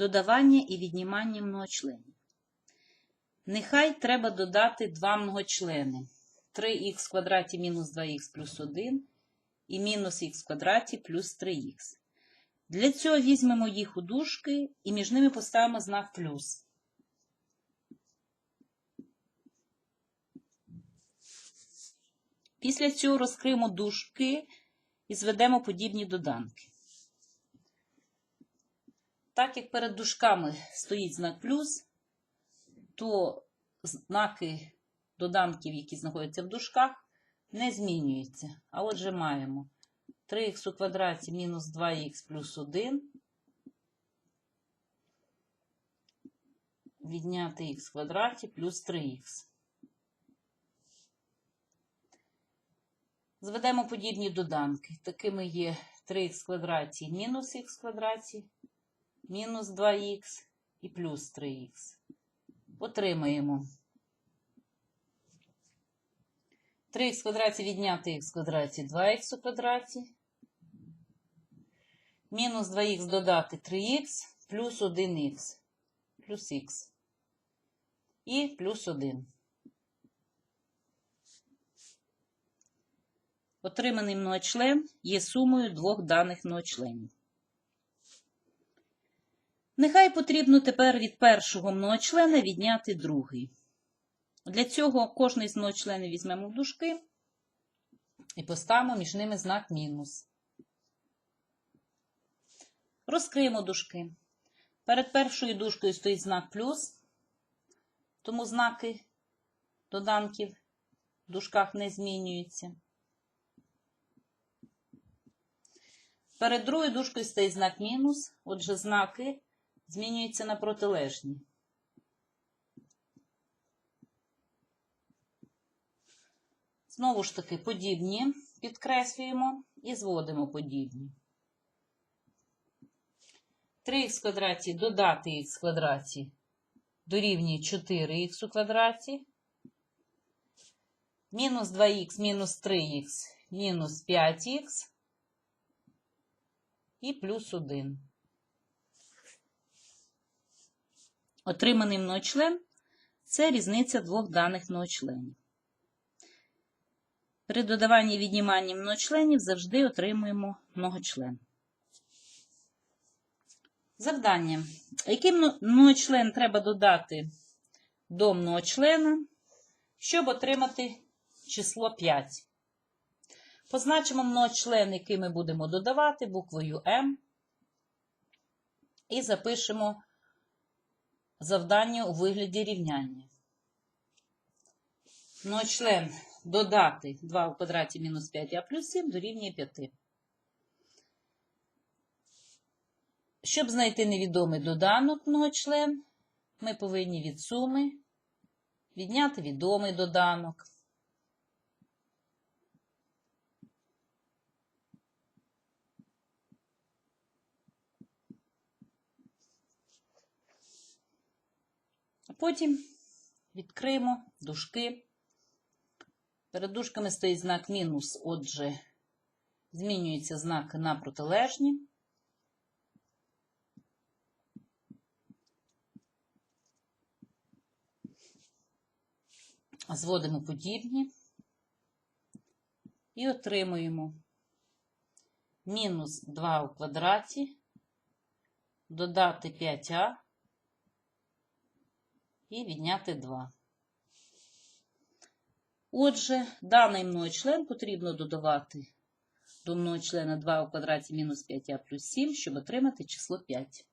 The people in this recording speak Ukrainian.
Додавання і віднімання многочленів. Нехай треба додати два многочлени. 3х в квадраті мінус 2х плюс 1 і мінус х квадраті плюс 3х. Для цього візьмемо їх у дужки і між ними поставимо знак плюс. Після цього розкриємо дужки і зведемо подібні доданки. Так як перед дужками стоїть знак плюс, то знаки доданків, які знаходяться в дужках, не змінюються. А отже, маємо 3х у квадраті мінус 2х плюс 1 відняти х в квадраті плюс 3х. Зведемо подібні доданки. Такими є 3х в квадраті мінус х в квадраті, мінус 2х і плюс 3х. Отримаємо 3х в квадраті відняти х в квадраті 2х у квадраті. Мінус 2х додати 3х плюс 1х плюс х. І плюс 1. Отриманий многочлен є сумою двох даних многочленів. Нехай потрібно тепер від першого многочлена відняти другий. Для цього кожний з многочленів візьмемо в дужки і поставимо між ними знак мінус. Розкриємо дужки. Перед першою дужкою стоїть знак плюс, тому знаки доданків в дужках не змінюються. Перед другою дужкою стоїть знак мінус, отже, знаки змінюються на протилежні. Знову ж таки, подібні підкреслюємо і зводимо подібні. 3х в квадраті додати х квадраті дорівнює 4х у квадраті. Мінус 2х мінус 3х мінус 5х і плюс 1. Отриманий многочлен – це різниця двох даних многочленів. При додаванні і відніманні многочленів завжди отримуємо многочлен. Завдання. Який многочлен треба додати до многочлена, щоб отримати число 5? Позначимо многочлен, який ми будемо додавати буквою М. І запишемо завдання у вигляді рівняння. Ночлен додати 2 в квадраті мінус 5а плюс 7 дорівнює 5. Щоб знайти невідомий доданок многочлен, ми повинні від суми відняти відомий доданок. Потім відкриємо дужки. Перед дужками стоїть знак мінус, отже, змінюються знаки на протилежні. Зводимо подібні і отримуємо мінус 2 у квадраті, додати 5а і відняти 2. Отже, даний мною член потрібно додавати до мною члена 2 у квадраті мінус 5а плюс 7, щоб отримати число 5.